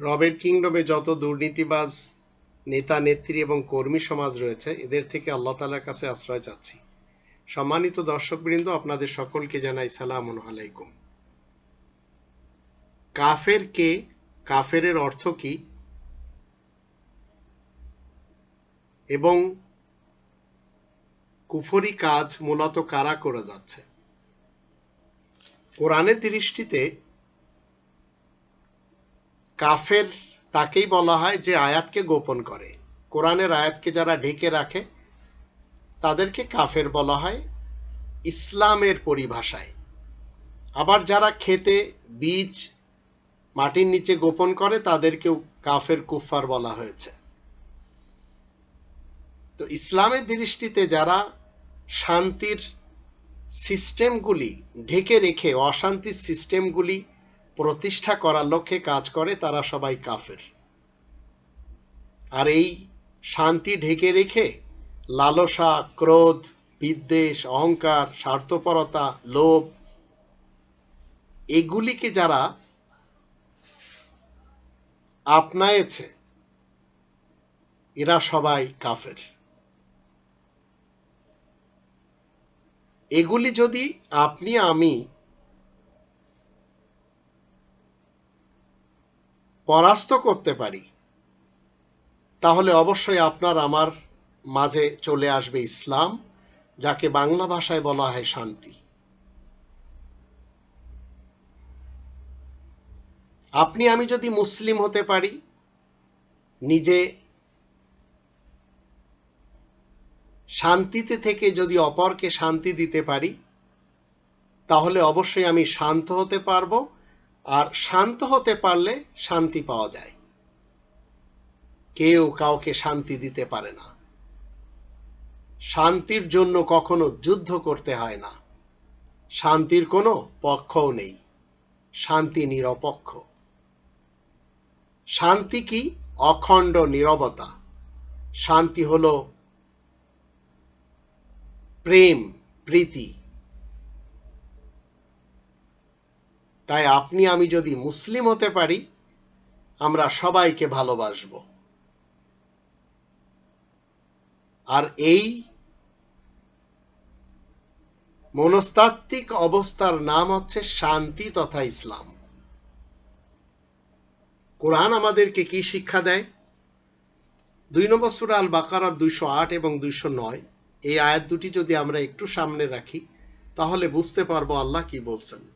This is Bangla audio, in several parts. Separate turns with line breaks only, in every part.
রবের কিংডমে যত দুর্নীতিবাজ নেতা, নেত্রী এবং কর্মী সমাজ রয়েছে, এদের থেকে আল্লাহ তালার কাছে আশ্রয় চাচ্ছি। সম্মানিত দর্শকবৃন্দ, আপনাদের সকলকে জানাই সালাম আলাইকুম। কাফের কে, কাফেরের অর্থ কি? এবং কুফরি কাজ মূলত কারা করে যাচ্ছে? কোরআনের দৃষ্টিতে কাফের তাকেই বলা হয় যে আয়াতকে গোপন করে। কোরআনের আয়াতকে যারা ঢেকে রাখে, তাদেরকে কাফের বলা হয় ইসলামের পরিভাষায়। আবার যারা খেতে বীজ মাটির নিচে গোপন করে, তাদেরকেও কাফের কুফার বলা হয়েছে। তো ইসলামের দৃষ্টিতে যারা শান্তির সিস্টেমগুলি ঢেকে রেখে, অশান্তির সিস্টেমগুলি প্রতিষ্ঠা করার লক্ষ্যে কাজ করে, তারা সবাই কাফের। আর এই শান্তি ঢেকে রেখে লালসা, ক্রোধ, বিদ্বেষ, অহংকার, স্বার্থপরতা, লোভ, এগুলিকে যারা আপনায়েছে, এরা সবাই কাফের। এগুলি যদি আপনি, আমি পরাস্ত করতে পারি, তাহলে অবশ্যই আপনার আমার মাঝে চলে আসবে ইসলাম, যাকে বাংলা ভাষায় বলা হয় শান্তি। আপনি, আমি যদি মুসলিম হতে পারি, নিজে শান্তিতে থেকে যদি অপরকে শান্তি দিতে পারি, তাহলে অবশ্যই আমি শান্ত হতে পারব আর শান্ত হতে পারলে শান্তি পাওয়া যায়। কেউ কাউকে শান্তি দিতে পারে না। শান্তির জন্য কখনো যুদ্ধ করতে হয় না। শান্তির কোনো পক্ষও নেই। শান্তি নিরপেক্ষ। শান্তি কি? অখণ্ড নিরবতা। শান্তি হলো প্রেম, প্রীতি তাই আপনি, আমি যদি মুসলিম হতে পারি, আমরা সবাইকে ভালোবাসব। আর এই মনস্তাত্ত্বিক অবস্থার নাম হচ্ছে শান্তি তথা ইসলাম। কোরআন আমাদেরকে কি শিক্ষা দেয়? দুই নম্বর সুরা আল বাকারার দুইশো আট এবং দুইশো নয়। এই আয়াত দুটি যদি আমরা একটু সামনে রাখি, তাহলে বুঝতে পারব আল্লাহ কি বলছেন।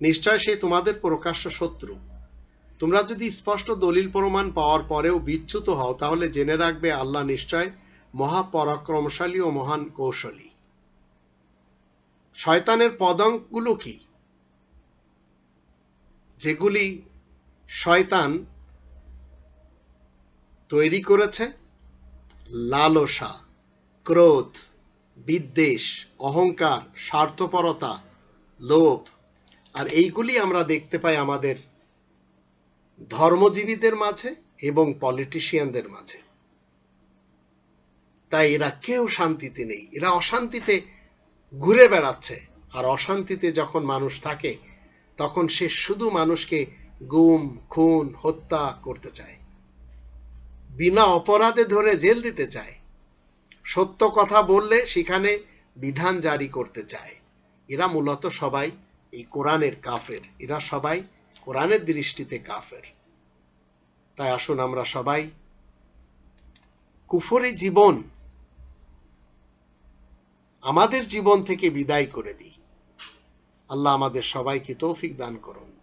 নিশ্চয় সে তোমাদের প্রকাশ্য শত্রু। তোমরা যদি স্পষ্ট দলিল প্রমাণ পাওয়ার পরেও বিচ্যুত হও, তাহলে জেনে রাখবে আল্লাহ নিশ্চয় মহাপরাক্রমশালী ও মহান কৌশলী। শয়তানের পদাঙ্কগুলো কি? যেগুলি শয়তান তৈরি করেছে? লালসা, ক্রোধ, বিদ্বেষ, অহংকার, স্বার্থপরতা, লোভ আর এইগুলি আমরা দেখতে পাই আমাদের ধর্মজীবীদের মাঝে এবং পলিটিশিয়ানদের মাঝে। তাই এরা কেউ শান্তিতে নেই। এরা অশান্তিতে ঘুরে বেড়াচ্ছে। আর অশান্তিতে যখন মানুষ থাকে, তখন সে শুধু মানুষকে গুম, খুন, হত্যা করতে চায়। বিনা অপরাধে ধরে জেল দিতে চায়। সত্য কথা বললে সেখানে বিধান জারি করতে চায়। এরা মূলত সবাই এই কোরআনের কাফের। এরা সবাই কোরআনের দৃষ্টিতে কাফের। তাই আসুন আমরা সবাই কুফরি জীবন আমাদের জীবন থেকে বিদায় করে দিই। আল্লাহ আমাদের সবাইকে তৌফিক দান করুন।